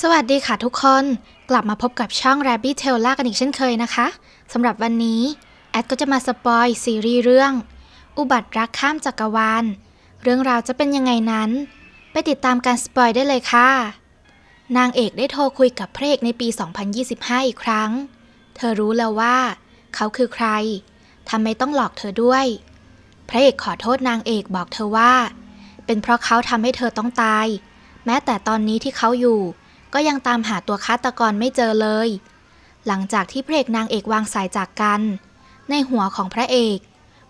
สวัสดีค่ะทุกคน กลับมาพบกับช่อง Rabbit Tail ล่ากันอีกเช่นเคยนะคะสำหรับวันนี้ แอดก็จะมาสปอยซีรีส์เรื่อง อุบัติรักข้ามจักรวาล เรื่องราวจะเป็นยังไงนั้น ไปติดตามการสปอยได้เลยค่ะ นางเอกได้โทรคุยกับพระเอกในปี 2025 อีกครั้ง เธอรู้แล้วว่า เขาคือใครทำไมต้องหลอกเธอด้วย พระเอกขอโทษนางเอกบอกเธอว่า เป็นเพราะเขาทำให้เธอต้องตาย แม้แต่ตอนนี้ที่เขาอยู่ ก็ยังตามหาตัวฆาตกรไม่เจอเลย หลังจากที่พระเอกนางเอกวางสายจากกัน ในหัวของพระเอก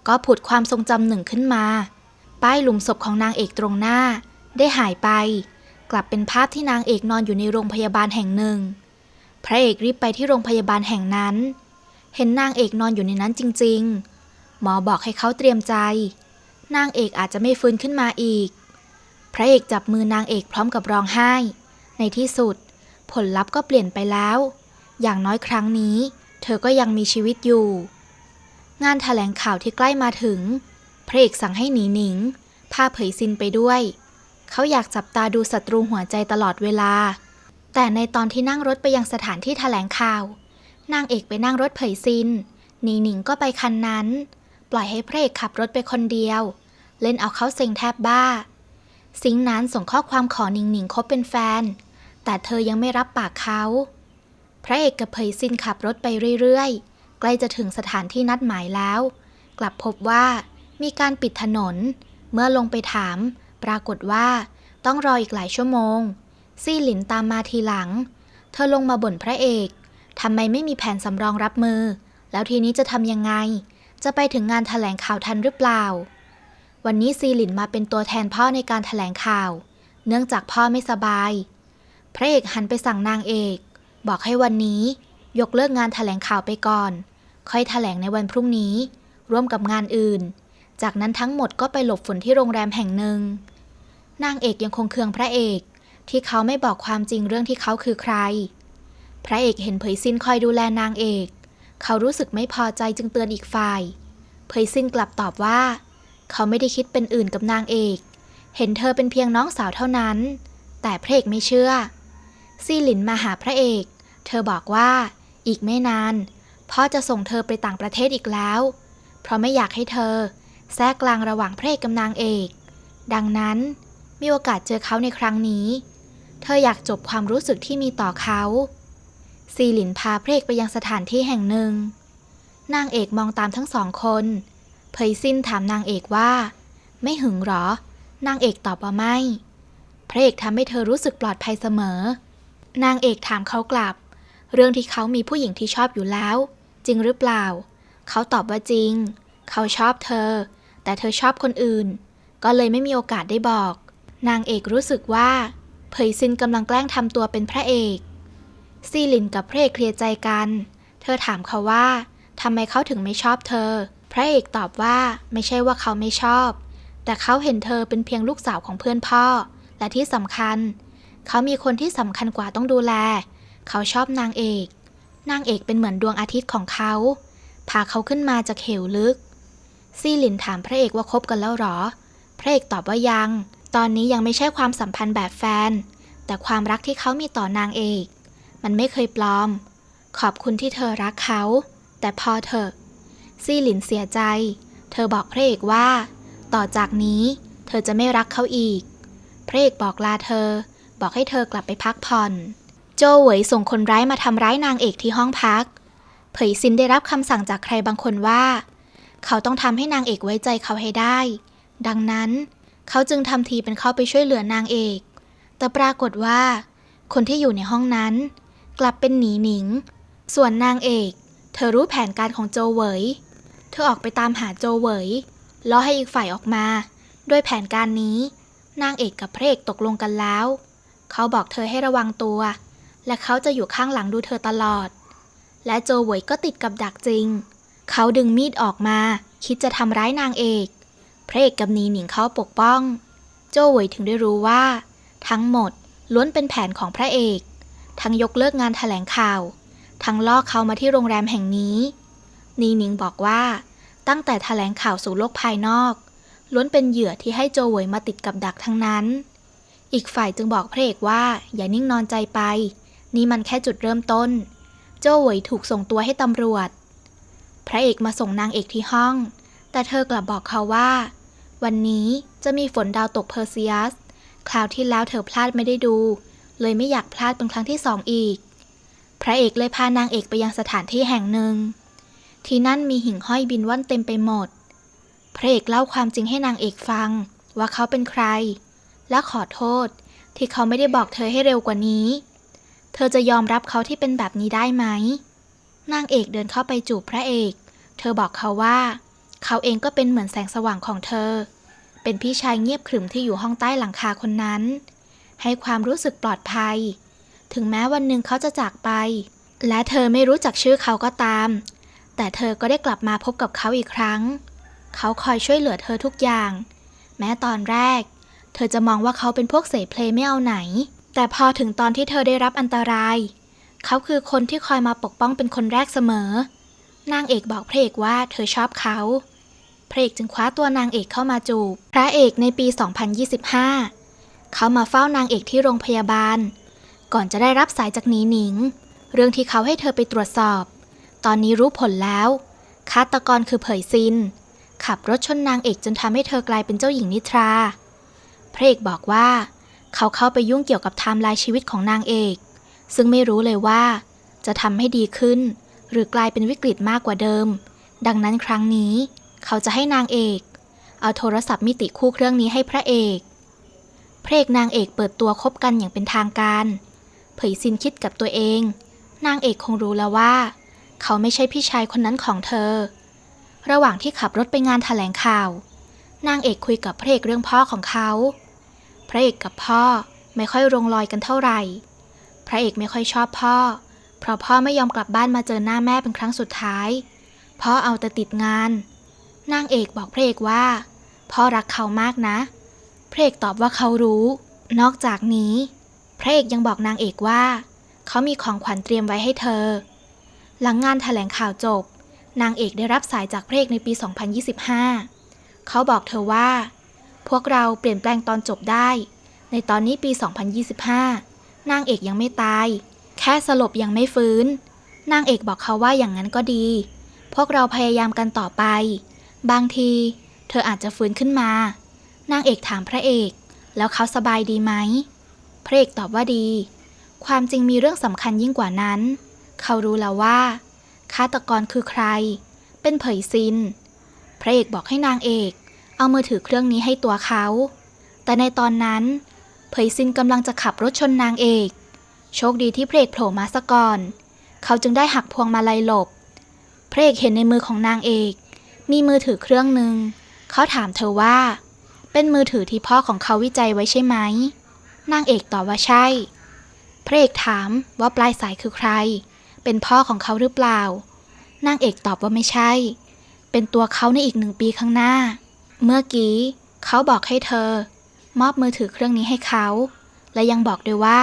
ก็ผุดความทรงจำหนึ่งขึ้นมา ป้ายหลุมศพของนางเอกตรงหน้า ได้หายไป กลับเป็นภาพที่นางเอกนอนอยู่ในโรงพยาบาลแห่งหนึ่ง พระเอกรีบไปที่โรงพยาบาลแห่งนั้น เห็นนางเอกนอนอยู่ในนั้นจริง ๆ หมอบอกให้เขาเตรียมใจ นางเอกอาจจะไม่ฟื้นขึ้นมาอีก พระเอกจับมือนางเอกพร้อมกับร้องไห้ ในที่สุด ผลลัพธ์ก็เปลี่ยนไปแล้ว อย่างน้อยครั้งนี้ เธอก็ยังมีชีวิตอยู่ งานถแถลงข่าวที่ใกล้มาถึง พระเอกสั่งให้หนีหนิง พาเผยซินไปด้วย เขาอยากจับตาดูศัตรูหัวใจตลอดเวลา แต่ในตอนที่นั่งรถไปยังสถานที่ถแถลงข่าวนางเอกไปนั่งรถเผยซิน หนีหนิงก็ไปคันนั้น ปล่อยให้พระเอกขับรถไปคนเดียว เล่นเอาเขาเซ็งแทบบ้าสิงนั้นส่งข้อความขอหนิงหนิงคบเป็นแฟน แต่เธอยังไม่รับปากเขา พระเอกกับเผยซินขับรถไปเรื่อยๆ ใกล้จะถึงสถานที่นัดหมายแล้ว กลับพบว่ามีการปิดถนน เมื่อลงไปถาม ปรากฏว่า ต้องรออีกหลายชั่วโมง ซี่หลินตามมาทีหลัง เธอลงมาบ่นพระเอกทำไมไม่มีแผนสำรองรับมือ แล้วทีนี้จะทำยังไง จะไปถึงงานถแถลงข่าวทันหรือเปล่า วันนี้ซีหลินมาเป็นตัวแทนพ่อในการถแถลงข่าว เนื่องจากพ่อไม่สบาย พระเอกหันไปสั่งนางเอก บอกให้วันนี้ ยกเลิกงานถแถลงข่าวไปก่อน ค่อยถแถลงในวันพรุ่งนี้ ร่วมกับงานอื่น จากนั้นทั้งหมดก็ไปหลบฝนที่โรงแรมแห่งหนึ่ง นางเอกยังคงเคืองพระเอก ที่เขาไม่บอกความจริงเรื่องที่เขาคือใคร พระเอกเห็นเผยซินคอยดูแลนางเอก เขารู้สึกไม่พอใจจึงเตือนอีกฝ่าย เผยซินกลับตอบว่า เขาไม่ได้คิดเป็นอื่นกับนางเอก เห็นเธอเป็นเพียงน้องสาวเท่านั้น แต่พระเอกไม่เชื่อ ซีหลินมาหาพระเอก เธอบอกว่า อีกไม่นาน พ่อจะส่งเธอไปต่างประเทศอีกแล้ว เพราะไม่อยากให้เธอ แทรกกลางระหว่างพระเอกกับนางเอก ดังนั้นมีโอกาสเจอเขาในครั้งนี้ เธออยากจบความรู้สึกที่มีต่อเขาซีหลินพาพระเอกไปยังสถานที่แห่งหนึ่ง นางเอกมองตามทั้งสองคนเผยซินถามนางเอกว่า ไม่หึงหรอ นางเอกตอบว่าไม่ พระเอกทำให้เธอรู้สึกปลอดภัยเสมอ นางเอกถามเขากลับ เรื่องที่เขามีผู้หญิงที่ชอบอยู่แล้ว จริงหรือเปล่า เขาตอบว่าจริง เขาชอบเธอ แต่เธอชอบคนอื่น ก็เลยไม่มีโอกาสได้บอก นางเอกรู้สึกว่าเผยซินกำลังแกล้งทำตัวเป็นพระเอกซีหลินกับพระเอกเคลียร์ใจกัน เธอถามเขาว่าทำไมเขาถึงไม่ชอบเธอ พระเอกตอบว่าไม่ใช่ว่าเขาไม่ชอบ แต่เขาเห็นเธอเป็นเพียงลูกสาวของเพื่อนพ่อ และที่สำคัญเเขามีคนที่สำคัญกว่าต้องดูแล เขาชอบนางเอก นางเอกเป็นเหมือนดวงอาทิตย์ของเขา พาเขาขึ้นมาจากเหวลึก ซี่หลินถามพระเอกว่าคบกันแล้วหรอ พระเอกตอบว่ายัง ตอนนี้ยังไม่ใช่ความสัมพันธ์แบบแฟน แต่ความรักที่เขามีต่อนางเอก มันไม่เคยปลอม ขอบคุณที่เธอรักเขา แต่พอเถอะ ซี่หลินเสียใจ เธอบอกพระเอกว่า ต่อจากนี้ เธอจะไม่รักเขาอีก พระเอกบอกลาเธอ บอกให้เธอกลับไปพักผ่อน โจเหวยส่งคนร้ายมาทำร้ายนางเอกที่ห้องพัก เผยซินได้รับคำสั่งจากใครบางคนว่า เขาต้องทำให้นางเอกไว้ใจเขาให้ได้ ดังนั้น เขาจึงทำทีเป็นเข้าไปช่วยเหลือนางเอก แต่ปรากฏว่า คนที่อยู่ในห้องนั้น กลับเป็นหนีหนิง ส่วนนางเอก เธอรู้แผนการของโจเหวยเธอออกไปตามหาโจเหวยล้อให้อีกฝ่ายออกมา ด้วยแผนการนี้นางเอกกับพระเอกตกลงกันแล้ว เขาบอกเธอให้ระวังตัว และเขาจะอยู่ข้างหลังดูเธอตลอด และโจหวยก็ติดกับดักจริง เขาดึงมีดออกมา คิดจะทำร้ายนางเอก พระเอกกับนีหนิงเขาปกป้อง โจหวยถึงได้รู้ว่า ทั้งหมดล้วนเป็นแผนของพระเอก ทั้งยกเลิกงานถแถลงข่าว ทั้งล่อเขามาที่โรงแรมแห่งนี้ นีหนิงบอกว่า ตั้งแต่แถลงข่าวสู่โลกภายนอก ล้วนเป็นเหยื่อที่ให้โจหวยมาติดกับดักทั้งนั้น อีกฝ่ายจึงบอกพระเอกว่าอย่านิ่งนอนใจไป นี่มันแค่จุดเริ่มต้นโจ้หวยถูกส่งตัวให้ตำรวจ พระเอกมาส่งนางเอกที่ห้อง แต่เธอกลับบอกเขาว่า วันนี้จะมีฝนดาวตกเพอร์เซียส คราวที่แล้วเธอพลาดไม่ได้ดู เลยไม่อยากพลาดเป็นครั้งที่สองอีก พระเอกเลยพานางเอกไปยังสถานที่แห่งหนึ่ง ที่นั่นมีหิ่งห้อยบินว่อนเต็มไปหมด พระเอกเล่าความจริงให้นางเอกฟังว่าเขาเป็นใคร และขอโทษ ที่เขาไม่ได้บอกเธอให้เร็วกว่านี้ เธอจะยอมรับเขาที่เป็นแบบนี้ได้ไหม นางเอกเดินเข้าไปจูบพระเอก เธอบอกเขาว่า เขาเองก็เป็นเหมือนแสงสว่างของเธอ เป็นพี่ชายเงียบขรึมที่อยู่ห้องใต้หลังคาคนนั้น ให้ความรู้สึกปลอดภัย ถึงแม้วันหนึ่งเขาจะจากไป และเธอไม่รู้จักชื่อเขาก็ตาม แต่เธอก็ได้กลับมาพบกับเขาอีกครั้ง เขาคอยช่วยเหลือเธอทุกอย่าง แม้ตอนแรก เธอจะมองว่าเขาเป็นพวกเสเพลไม่เอาไหน แต่พอถึงตอนที่เธอได้รับอันตราย เขาคือคนที่คอยมาปกป้องเป็นคนแรกเสมอ นางเอกบอกพระเอกว่าเธอชอบเขา พระเอกจึงคว้าตัวนางเอกเข้ามาจูบ พระเอกในปี 2025 เขามาเฝ้านางเอกที่โรงพยาบาล ก่อนจะได้รับสายจากหนีหนิง เรื่องที่เขาให้เธอไปตรวจสอบ ตอนนี้รู้ผลแล้ว ฆาตกรคือเผยซิน ขับรถชนนางเอกจนทำให้เธอกลายเป็นเจ้าหญิงนิทรา พระเอกบอกว่า เขาเข้าไปยุ่งเกี่ยวกับไทม์ไลน์ชีวิตของนางเอก ซึ่งไม่รู้เลยว่า จะทำให้ดีขึ้น หรือกลายเป็นวิกฤตมากกว่าเดิม ดังนั้นครั้งนี้ เขาจะให้นางเอก เอาโทรศัพท์มิติคู่เครื่องนี้ให้พระเอกพระเอกนางเอกเปิดตัวคบกันอย่างเป็นทางการ เผยซินคิดกับตัวเอง นางเอกคงรู้แล้วว่า เขาไม่ใช่พี่ชายคนนั้นของเธอ ระหว่างที่ขับรถไปงานแถลงข่าว นางเอกคุยกับพระเอกเรื่องพ่อของเขา พระเอกกับพ่อไม่ค่อยลงรอยกันเท่าไหร่ พระเอกไม่ค่อยชอบพ่อ เพราะพ่อไม่ยอมกลับบ้านมาเจอหน้าแม่เป็นครั้งสุดท้าย พ่อเอาแต่ติดงาน นางเอกบอกพระเอกว่า พ่อรักเขามากนะ พระเอกตอบว่าเขารู้ นอกจากนี้ พระเอกยังบอกนางเอกว่า เขามีของขวัญเตรียมไว้ให้เธอ หลังงานแถลงข่าวจบ นางเอกได้รับสายจากพระเอกในปี 2025 เขาบอกเธอว่า พวกเราเปลี่ยนแปลงตอนจบได้ ในตอนนี้ปี 2025 นางเอกยังไม่ตาย แค่สลบยังไม่ฟื้น นางเอกบอกเขาว่าอย่างนั้นก็ดี พวกเราพยายามกันต่อไป บางที เธออาจจะฟื้นขึ้นมา นางเอกถามพระเอก แล้วเขาสบายดีไหม พระเอกตอบว่าดี ความจริงมีเรื่องสำคัญยิ่งกว่านั้น เขารู้แล้วว่าฆาตกรคือใคร เป็นเผยซิน พระเอกบอกให้นางเอก เอามือถือเครื่องนี้ให้ตัวเขา แต่ในตอนนั้น เผยซินกำลังจะขับรถชนนางเอก โชคดีที่พระเอกโผล่มาซะก่อน เขาจึงได้หักพวงมาลัยหลบ พระเอกเห็นในมือของนางเอก มีมือถือเครื่องหนึ่ง เขาถามเธอว่า เป็นมือถือที่พ่อของเขาวิจัยไว้ใช่ไหม นางเอกตอบว่าใช่ พระเอกถามว่าปลายสายคือใคร เป็นพ่อของเขาหรือเปล่า นางเอกตอบว่าไม่ใช่ เป็นตัวเขาในอีกหนึ่งปีข้างหน้า เมื่อกี้เขาบอกให้เธอ มอบมือถือเครื่องนี้ให้เขา และยังบอกด้วยว่า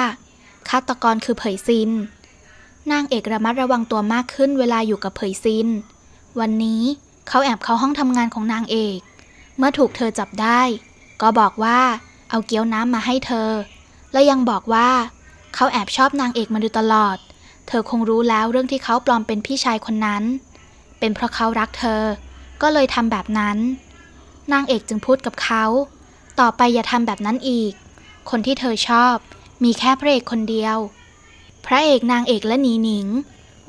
ฆาตกรคือเผยซิน นางเอกระมัดระวังตัวมากขึ้นเวลาอยู่กับเผยซิน วันนี้เขาแอบเข้าห้องทำงานของนางเอก เมื่อถูกเธอจับได้ ก็บอกว่าเอาเกี๊ยวน้ำมาให้เธอ และยังบอกว่า เขาแอบชอบนางเอกมาโดยตลอด เธอคงรู้แล้วเรื่องที่เขาปลอมเป็นพี่ชายคนนั้น เป็นเพราะเขารักเธอ ก็เลยทำแบบนั้น นางเอกจึงพูดกับเขา ต่อไปอย่าทำแบบนั้นอีก คนที่เธอชอบ มีแค่พระเอกคนเดียว พระเอกนางเอกและหนีหนิง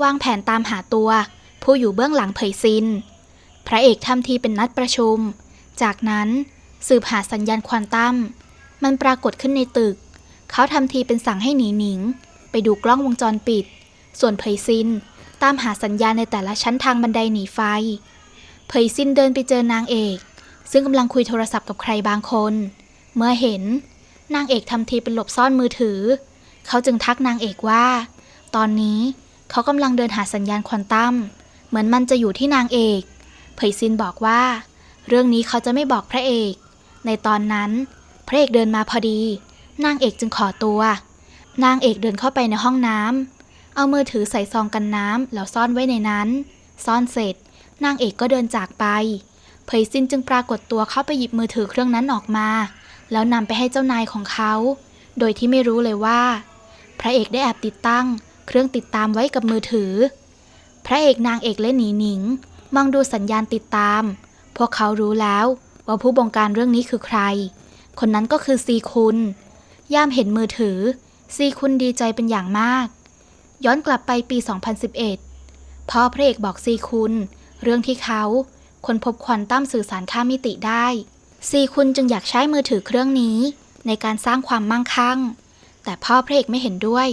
วางแผนตามหาตัว ผู้อยู่เบื้องหลังเผยซิน พระเอกทำทีเป็นนัดประชุม จากนั้นสืบหาสัญญาณควอนตัมมันปรากฏขึ้นในตึก เขาทำทีเป็นสั่งให้หนีหนิง ไปดูกล้องวงจรปิด ส่วนเผยซินตามหาสัญญาณในแต่ละชั้นทางบันไดหนีไฟ เผยซินเดินไปเจอนางเอก ซึ่งกำลังคุยโทรศัพท์กับใครบางคน เมื่อเห็น นางเอกทำทีเป็นหลบซ่อนมือถือ เขาจึงทักนางเอกว่า ตอนนี้เขากำลังเดินหาสัญญาณควอนตัม เหมือนมันจะอยู่ที่นางเอกเผยซินบอกว่า เรื่องนี้เขาจะไม่บอกพระเอก ในตอนนั้น พระเอกเดินมาพอดี นางเอกจึงขอตัว นางเอกเดินเข้าไปในห้องน้ำเอามือถือใส่ซองกันน้ำแล้วซ่อนไว้ในนั้น ซ่อนเสร็จ นางเอกก็เดินจากไป เผยซินจึงปรากฏตัวเข้าไปหยิบมือถือเครื่องนั้นออกมา แล้วนำไปให้เจ้านายของเขา โดยที่ไม่รู้เลยว่า พระเอกได้แอบติดตั้ง เครื่องติดตามไว้กับมือถือ พระเอกนางเอกและหนีหนิง มองดูสัญญาณติดตาม พวกเขารู้แล้วว่าผู้บงการเรื่องนี้คือใคร คนนั้นก็คือซีคุณ ย่ามเห็นมือถือ ซีคุณดีใจเป็นอย่างมาก ย้อนกลับไปปี 2011 พ่อพระเอกบอกซีคุณ เรื่องที่เขา ค้นพบควอนตัมสื่อสารข้ามมิติได้ซีคุณจึงอยากใช้มือถือเครื่องนี้ ในการสร้างความมั่งคั่ง แต่พ่อพระเอกไม่เห็นด้วย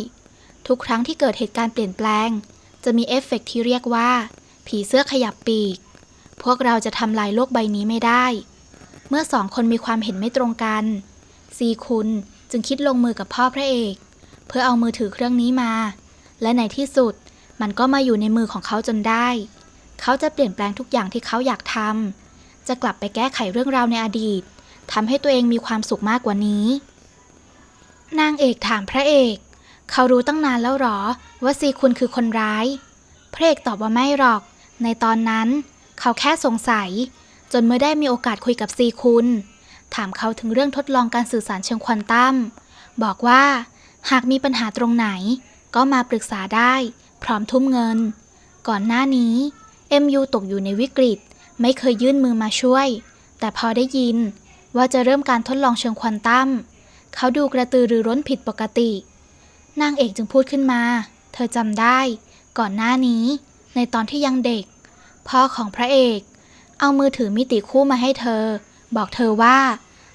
ทุกครั้งที่เกิดเหตุการณ์เปลี่ยนแปลง จะมีเอฟเฟกต์ที่เรียกว่า ผีเสื้อขยับปีก พวกเราจะทำลายโลกใบนี้ไม่ได้ เมื่อสองคนมีความเห็นไม่ตรงกัน ซีคุณจึงคิดลงมือกับพ่อพระเอก เพื่อเอามือถือเครื่องนี้มา และในที่สุดมันก็มาอยู่ในมือของเขาจนได้ เขาจะเปลี่ยนแปลงทุกอย่างที่เขาอยากทำ จะกลับไปแก้ไขเรื่องราวในอดีตทำให้ตัวเองมีความสุขมากกว่านี้ นางเอกถามพระเอก เขารู้ตั้งนานแล้วหรอ ว่าซีคุณคือคนร้าย พระเอกตอบว่าไม่หรอก ในตอนนั้น เขาแค่สงสัย จนเมื่อได้มีโอกาสคุยกับซีคุณ ถามเขาถึงเรื่องทดลองการสื่อสารเชิงควอนตัม บอกว่าหากมีปัญหาตรงไหน ก็มาปรึกษาได้ พร้อมทุ่มเงิน ก่อนหน้านี้ MU ตกอยู่ในวิกฤต ไม่เคยยื่นมือมาช่วย แต่พอได้ยินว่าจะเริ่มการทดลองเชิงควอนตัมเขาดูกระตือรือร้นผิดปกติ นางเอกจึงพูดขึ้นมา เธอจำได้ ก่อนหน้านี้ ในตอนที่ยังเด็ก พ่อของพระเอก เอามือถือมิติคู่มาให้เธอ บอกเธอว่า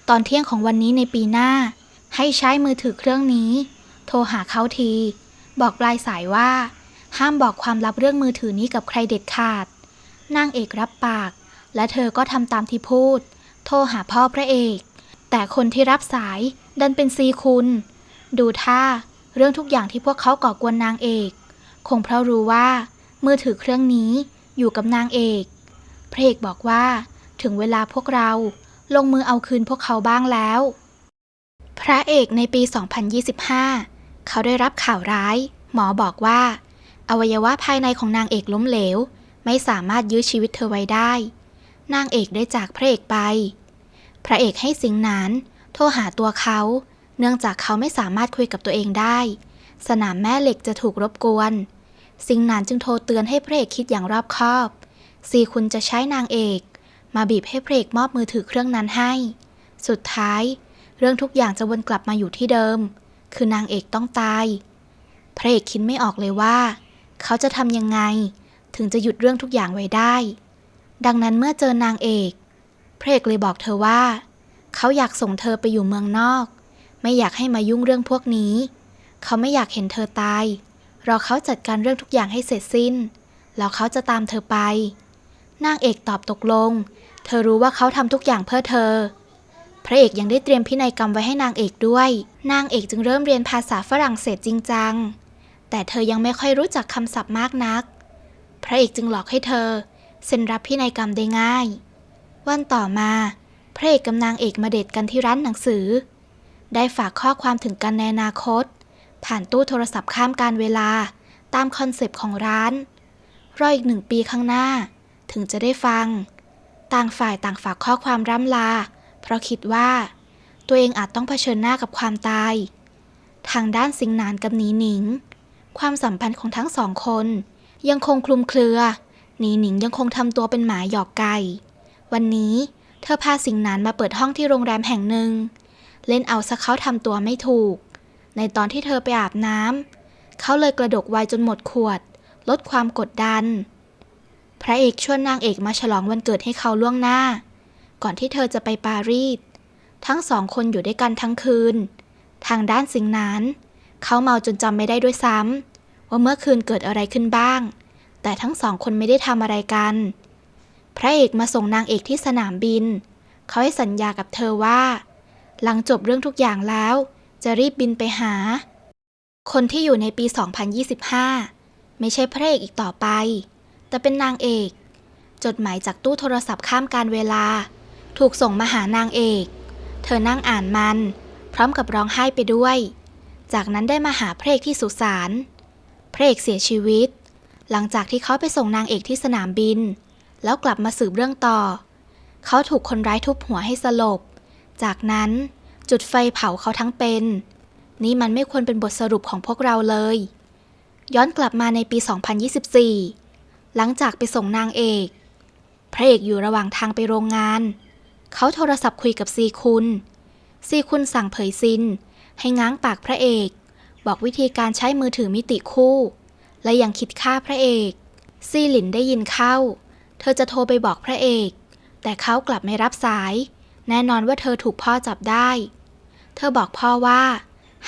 ตอนเที่ยงของวันนี้ในปีหน้า ให้ใช้มือถือเครื่องนี้ โทรหาเขาที บอกปลายสายว่า ห้ามบอกความลับเรื่องมือถือนี้กับใครเด็ดขาด นางเอกรับปาก และเธอก็ทำตามที่พูด โทรหาพ่อพระเอก แต่คนที่รับสายดันเป็นซีคุณ ดูท่าเรื่องทุกอย่างที่พวกเขาก่อกวนนางเอก คงเพราะรู้ว่า มือถือเครื่องนี้อยู่กับนางเอก พระเอกบอกว่า ถึงเวลาพวกเราลงมือเอาคืนพวกเขาบ้างแล้ว พระเอกในปี 2025 เขาได้รับข่าวร้าย หมอบอกว่า อวัยวะภายในของนางเอกล้มเหลว ไม่สามารถยื้อชีวิตเธอไว้ได้ นางเอกได้จากพระเอกไป พระเอกให้สิงหนาน โทรหาตัวเขา เนื่องจากเขาไม่สามารถคุยกับตัวเองได้ สนามแม่เหล็กจะถูกรบกวน สิงหนานจึงโทรเตือนให้พระเอกคิดอย่างรอบคอบซีคุณจะใช้นางเอก มาบีบให้พระเอกมอบมือถือเครื่องนั้นให้ สุดท้าย เรื่องทุกอย่างจะวนกลับมาอยู่ที่เดิม คือนางเอกต้องตาย พระเอกคิดไม่ออกเลยว่า เขาจะทำยังไง ถึงจะหยุดเรื่องทุกอย่างไว้ได้ ดังนั้นเมื่อเจอนางเอกพระเอกเลยบอกเธอว่า เขาอยากส่งเธอไปอยู่เมืองนอก ไม่อยากให้มายุ่งเรื่องพวกนี้ เขาไม่อยากเห็นเธอตายรอเขาจัดการเรื่องทุกอย่างให้เสร็จสิ้น แล้วเขาจะตามเธอไป นางเอกตอบตกลง เธอรู้ว่าเขาทำทุกอย่างเพื่อเธอ พระเอกยังได้เตรียมพินัยกรรมไว้ให้นางเอกด้วย นางเอกจึงเริ่มเรียนภาษาฝรั่งเศสจริงจัง แต่เธอยังไม่ค่อยรู้จักคำศัพท์มากนัก พระเอกจึงหลอกให้เธอ เซ็นรับพินัยกรรมได้ง่าย วันต่อมา พระเอกกับนางเอกมาเดทกันที่ร้านหนังสือ ได้ฝากข้อความถึงกันในอนาคต ผ่านตู้โทรศัพท์ข้ามการเวลา ตามคอนเซปต์ของร้าน รออีกหนึ่งปีข้างหน้า ถึงจะได้ฟัง ต่างฝ่ายต่างฝากข้อความร่ำลา เพราะคิดว่า ตัวเองอาจต้องเผชิญหน้ากับความตาย ทางด้านสิงหนานกับหนีหนิง ความสัมพันธ์ของทั้งสองคน ยังคงคลุมเครือ หนีหนิงยังคงทำตัวเป็นหมาหยอกไก่ วันนี้เธอพาสิงหนานมาเปิดห้องที่โรงแรมแห่งหนึ่ง เล่นเอาซะเขาทำตัวไม่ถูก ในตอนที่เธอไปอาบน้ำเขาเลยกระดกไวน์จนหมดขวด ลดความกดดัน พระเอกชวนนางเอกมาฉลองวันเกิดให้เขาล่วงหน้า ก่อนที่เธอจะไปปารีสทั้งสองคนอยู่ด้วยกันทั้งคืน ทางด้านสิงหนาน เขาเมาจนจำไม่ได้ด้วยซ้ำว่าเมื่อคืนเกิดอะไรขึ้นบ้าง แต่ทั้งสองคนไม่ได้ทำอะไรกัน พระเอกมาส่งนางเอกที่สนามบิน เขาให้สัญญากับเธอว่า หลังจบเรื่องทุกอย่างแล้ว จะรีบบินไปหา คนที่อยู่ในปี 2025 ไม่ใช่พระเอกอีกต่อไป แต่เป็นนางเอก จดหมายจากตู้โทรศัพท์ข้ามการเวลา ถูกส่งมาหานางเอก เธอนั่งอ่านมัน พร้อมกับร้องไห้ไปด้วย จากนั้นได้มาหาพระเอกที่สุสานพระเอกเสียชีวิต หลังจากที่เขาไปส่งนางเอกที่สนามบิน แล้วกลับมาสืบเรื่องต่อ เขาถูกคนร้ายทุบหัวให้สลบ จากนั้นจุดไฟเผาเขาทั้งเป็น นี่มันไม่ควรเป็นบทสรุปของพวกเราเลย ย้อนกลับมาในปี 2024 หลังจากไปส่งนางเอก พระเอกอยู่ระหว่างทางไปโรงงาน เขาโทรศัพท์คุยกับซีคุณ ซีคุณสั่งเผยซิน ให้ง้างปากพระเอก บอกวิธีการใช้มือถือมิติคู่ และยังคิดฆ่าพระเอก ซีหลินได้ยินเข้า เธอจะโทรไปบอกพระเอก แต่เขากลับไม่รับสาย แน่นอนว่าเธอถูกพ่อจับได้ เธอบอกพ่อว่า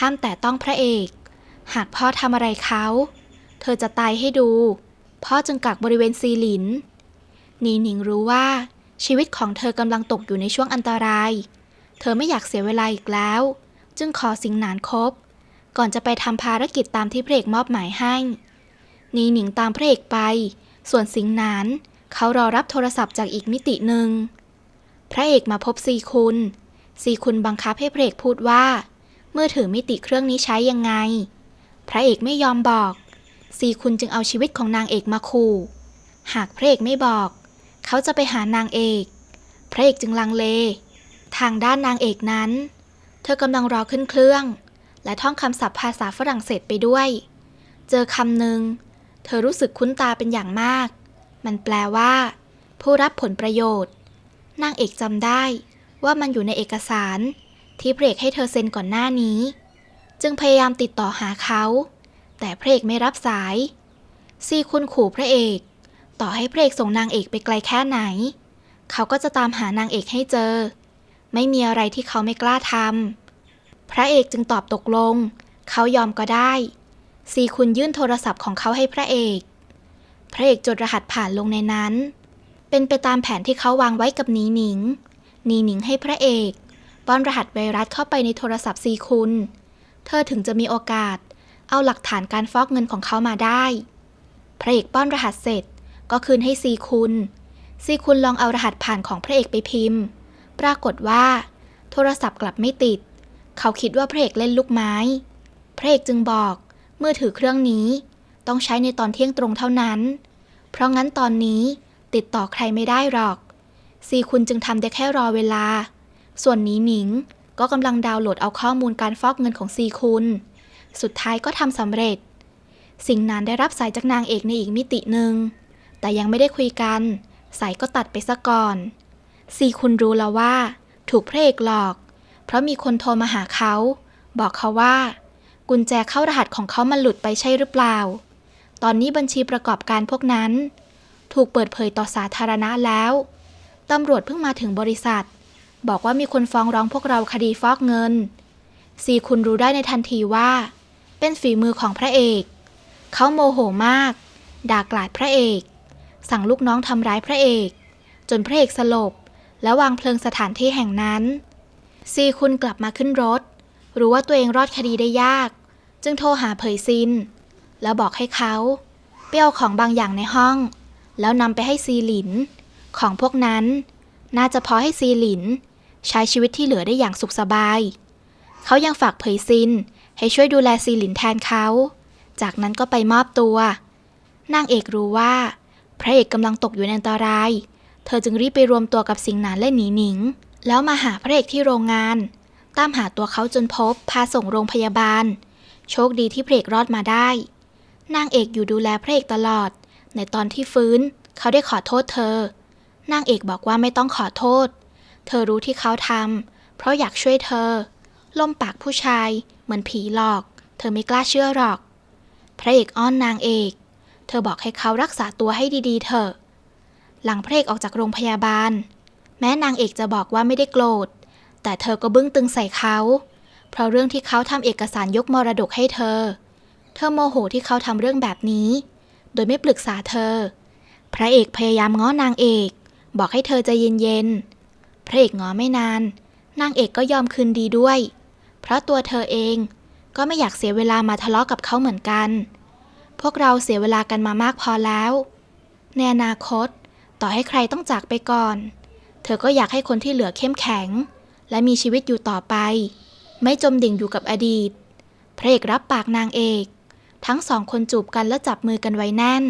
ห้ามแต่ต้องพระเอก หากพ่อทำอะไรเขา เธอจะตายให้ดู พ่อจึงกักบริเวณซีหลินนีหนิงรู้ว่าชีวิตของเธอกำลังตกอยู่ในช่วงอันตราย เธอไม่อยากเสียเวลาอีกแล้ว จึงขอสิงหนานคบ ก่อนจะไปทำภารกิจตามที่พระเอกมอบหมายให้ นีหนิงตามพระเอกไป ส่วนสิงหนาน เขารอรับโทรศัพท์จากอีกมิติหนึ่ง พระเอกมาพบซีคุณ ซีคุณบังคับให้พระเอกพูดว่ามือถือมิติเครื่องนี้ใช้ยังไง พระเอกไม่ยอมบอก ซีคุณจึงเอาชีวิตของนางเอกมาขู่ หากพระเอกไม่บอก เขาจะไปหานางเอก พระเอกจึงลังเล ทางด้านนางเอกนั้น เธอกำลังรอขึ้นเครื่อง และท่องคำศัพท์ภาษาฝรั่งเศสไปด้วย เจอคำหนึ่ง เธอรู้สึกคุ้นตาเป็นอย่างมาก มันแปลว่า ผู้รับผลประโยชน์ นางเอกจำได้ว่ามันอยู่ในเอกสาร ที่พระเอกให้เธอเซ็นก่อนหน้านี้ จึงพยายามติดต่อหาเขา แต่พระเอกไม่รับสาย ซีคุณขู่พระเอก ต่อให้พระเอกส่งนางเอกไปไกลแค่ไหน เขาก็จะตามหานางเอกให้เจอ ไม่มีอะไรที่เขาไม่กล้าทำ พระเอกจึงตอบตกลง เขายอมก็ได้ซีคุณยื่นโทรศัพท์ของเขาให้พระเอก พระเอกจดรหัสผ่านลงในนั้น เป็นไปตามแผนที่เขาวางไว้กับนีหนิง นีหนิงให้พระเอกป้อนรหัสไวรัสเข้าไปในโทรศัพท์ซีคุณ เธอถึงจะมีโอกาส เอาหลักฐานการฟอกเงินของเขามาได้ พระเอกป้อนรหัสเสร็จก็คืนให้ซีคุณ ซีคุณลองเอารหัสผ่านของพระเอกไปพิมพ์ ปรากฏว่า โทรศัพท์กลับไม่ติด เขาคิดว่าพระเอกเล่นลูกไม้ พระเอกจึงบอก มือถือเครื่องนี้ ต้องใช้ในตอนเที่ยงตรงเท่านั้น เพราะงั้นตอนนี้ติดต่อใครไม่ได้หรอก ซีคุณจึงทำได้แค่รอเวลา ส่วนนี้หนิงก็กำลังดาวน์โหลดเอาข้อมูลการฟอกเงินของซีคุณ สุดท้ายก็ทำสำเร็จ สิ่งนั้นได้รับสายจากนางเอกในอีกมิติหนึ่ง แต่ยังไม่ได้คุยกัน สายก็ตัดไปซะก่อน ซีคุณรู้แล้วว่า ถูกพระเอกหลอก เพราะมีคนโทรมาหาเขา บอกเขาว่า กุญแจเข้ารหัสของเขามันหลุดไปใช่หรือเปล่า ตอนนี้บัญชีประกอบการพวกนั้น ถูกเปิดเผยต่อสาธารณะแล้วตำรวจเพิ่งมาถึงบริษัท บอกว่ามีคนฟ้องร้องพวกเราคดีฟอกเงินซีคุณรู้ได้ในทันทีว่า เป็นฝีมือของพระเอก เขาโมโหมาก ด่ากลาดพระเอก สั่งลูกน้องทำร้ายพระเอก จนพระเอกสลบ และวางเพลิงสถานที่แห่งนั้น ซีคุณกลับมาขึ้นรถ รู้ว่าตัวเองรอดคดีได้ยาก จึงโทรหาเผยซิน แล้วบอกให้เขาไปเอาของบางอย่างในห้อง แล้วนำไปให้ซีหลิน ของพวกนั้น น่าจะพอให้ซีหลิน ใช้ชีวิตที่เหลือได้อย่างสุขสบาย เขายังฝากเผยซินให้ช่วยดูแลซีหลินแทนเขา จากนั้นก็ไปมอบตัว นางเอกรู้ว่า พระเอกกำลังตกอยู่ในอันตราย เธอจึงรีบไปรวมตัวกับสิงหนานและหนีหนิง แล้วมาหาพระเอกที่โรงงาน ตามหาตัวเขาจนพบ พาส่งโรงพยาบาล โชคดีที่พระเอกรอดมาได้ นางเอกอยู่ดูแลพระเอกตลอด ในตอนที่ฟื้น เขาได้ขอโทษเธอ นางเอกบอกว่าไม่ต้องขอโทษ เธอรู้ที่เขาทำเพราะอยากช่วยเธอ ลมปากผู้ชาย เหมือนผีหลอก เธอไม่กล้าเชื่อหรอก พระเอกอ้อนนางเอก เธอบอกให้เขารักษาตัวให้ดีๆเถอะ หลังพระเอกออกจากโรงพยาบาล แม้นางเอกจะบอกว่าไม่ได้โกรธ แต่เธอก็บึ้งตึงใส่เขา เพราะเรื่องที่เขาทำเอกสารยกมรดกให้เธอ เธอโมโหที่เขาทำเรื่องแบบนี้ โดยไม่ปรึกษาเธอ พระเอกพยายามง้อนางเอก บอกให้เธอใจเย็นๆ พระเอกง้อไม่นาน นางเอกก็ยอมคืนดีด้วย เพราะตัวเธอเองก็ไม่อยากเสียเวลามาทะเลาะกับเขาเหมือนกัน พวกเราเสียเวลากันมามากพอแล้ว ในอนาคต ต่อให้ใครต้องจากไปก่อน เธอก็อยากให้คนที่เหลือเข้มแข็ง และมีชีวิตอยู่ต่อไป ไม่จมดิ่งอยู่กับอดีต พระเอกรับปากนางเอก ทั้งสองคนจูบกันและจับมือกันไว้แน่น